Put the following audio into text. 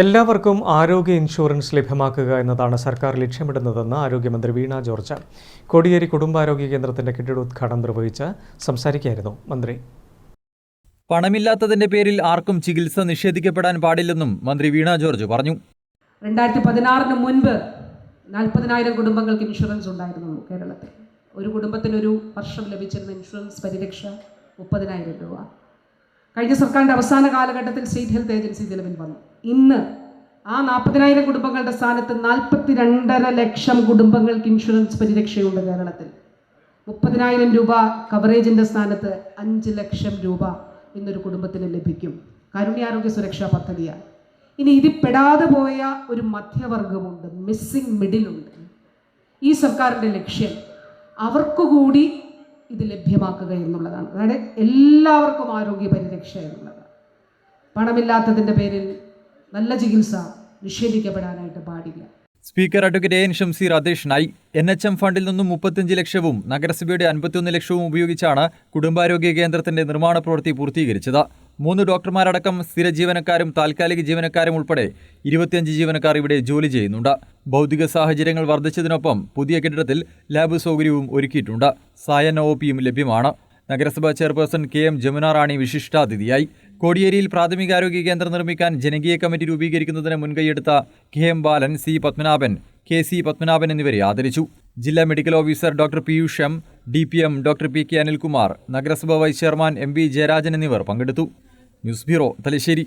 എല്ലാവർക്കും ആരോഗ്യ ഇൻഷുറൻസ് ലഭ്യമാക്കുക എന്നതാണ് സർക്കാർ ലക്ഷ്യമിടുന്നതെന്ന് ആരോഗ്യമന്ത്രി വീണ ജോർജ്. കോടിയേരി കുടുംബാരോഗ്യ കേന്ദ്രത്തിന്റെ കെട്ടിടോദ്ഘാടനം നിർവഹിച്ച് സംസാരിക്കുകയായിരുന്നു മന്ത്രി. പണമില്ലാത്തതിന്റെ പേരിൽ ആർക്കും ചികിത്സ നിഷേധിക്കപ്പെടാൻ പാടില്ലെന്നും മന്ത്രി വീണ ജോർജ് പറഞ്ഞു. രണ്ടായിരത്തി പതിനാറിന് മുൻപ് നാൽപ്പതിനായിരം കുടുംബങ്ങൾക്ക് ഇൻഷുറൻസ് ഉണ്ടായിരുന്നു കേരളത്തിൽ. ഒരു കുടുംബത്തിനൊരു വർഷം ലഭിച്ചിരുന്ന ഇൻഷുറൻസ് പരിരക്ഷ മുപ്പതിനായിരം രൂപ. കഴിഞ്ഞ സർക്കാരിന്റെ അവസാന കാലഘട്ടത്തിൽ സ്റ്റേറ്റ് ഹെൽത്ത് ഏജൻസി നിലവിൽ വന്നു ഇന്ന് ആ നാൽപ്പതിനായിരം കുടുംബങ്ങളുടെ സ്ഥാനത്ത് നാൽപ്പത്തി രണ്ടര ലക്ഷം കുടുംബങ്ങൾക്ക് ഇൻഷുറൻസ് പരിരക്ഷയുണ്ട് കേരളത്തിൽ. മുപ്പതിനായിരം രൂപ കവറേജിന്റെ സ്ഥാനത്ത് അഞ്ച് ലക്ഷം രൂപ ഇന്നൊരു കുടുംബത്തിന് ലഭിക്കും. കാരുണ്യാരോഗ്യ സുരക്ഷാ പദ്ധതിയാണ്. ഇനി ഇതിൽ പെടാതെ പോയ ഒരു മധ്യവർഗമുണ്ട് മിസ്സിംഗ് മിഡിലുണ്ട്. ഈ സർക്കാരിന്റെ ലക്ഷ്യം അവർക്ക് കൂടി ഇത് ലഭ്യമാക്കുക എന്നുള്ളതാണ്. അതായത് എല്ലാവർക്കും ആരോഗ്യ പരിരക്ഷ എന്നുള്ളത് പണമില്ലാത്തതിന്റെ പേരിൽ നല്ല ചികിത്സ നിഷേധിക്കപ്പെടാനായിട്ട് പാടില്ല. സ്പീക്കർ അഡ്വക്കേറ്റ് എൻ ഷംസീർ അധ്യക്ഷനായി എൻ എച്ച് എം ഫണ്ടിൽ നിന്നും മുപ്പത്തിയഞ്ച് ലക്ഷവും നഗരസഭയുടെ അൻപത്തിയൊന്ന് ലക്ഷവും ഉപയോഗിച്ചാണ് കുടുംബാരോഗ്യ കേന്ദ്രത്തിന്റെ നിർമ്മാണ പ്രവൃത്തി പൂർത്തീകരിച്ചത്. മൂന്ന് ഡോക്ടർമാരടക്കം സ്ഥിര ജീവനക്കാരും താൽക്കാലിക ജീവനക്കാരും ഉൾപ്പെടെ ഇരുപത്തിയഞ്ച് ജീവനക്കാർ ഇവിടെ ജോലി ചെയ്യുന്നുണ്ട്. ഭൗതിക സാഹചര്യങ്ങൾ വർദ്ധിച്ചതിനൊപ്പം പുതിയ കെട്ടിടത്തിൽ ലാബ് സൗകര്യവും ഒരുക്കിയിട്ടുണ്ട്. സായ ഒ ലഭ്യമാണ്. നഗരസഭാ chairperson K M Jamuna Rani വിശിഷ്ടാതിഥിയായി. കോടിയേരിയിൽ പ്രാഥമികാരോഗ്യ കേന്ദ്രം നിർമ്മിക്കാൻ ജനകീയ കമ്മിറ്റി രൂപീകരിക്കുന്നതിന് മുൻകൈയെടുത്ത K M Balan C Padmanabhan K C Padmanabhan എന്നിവരെ ആദരിച്ചു. ജില്ലാ medical officer doctor Piyush M D P M doctor P. K. Anilkumar നഗരസഭാ vice chairman M V Jayarajan എന്നിവർ പങ്കെടുത്തു. News bureau Thalassery.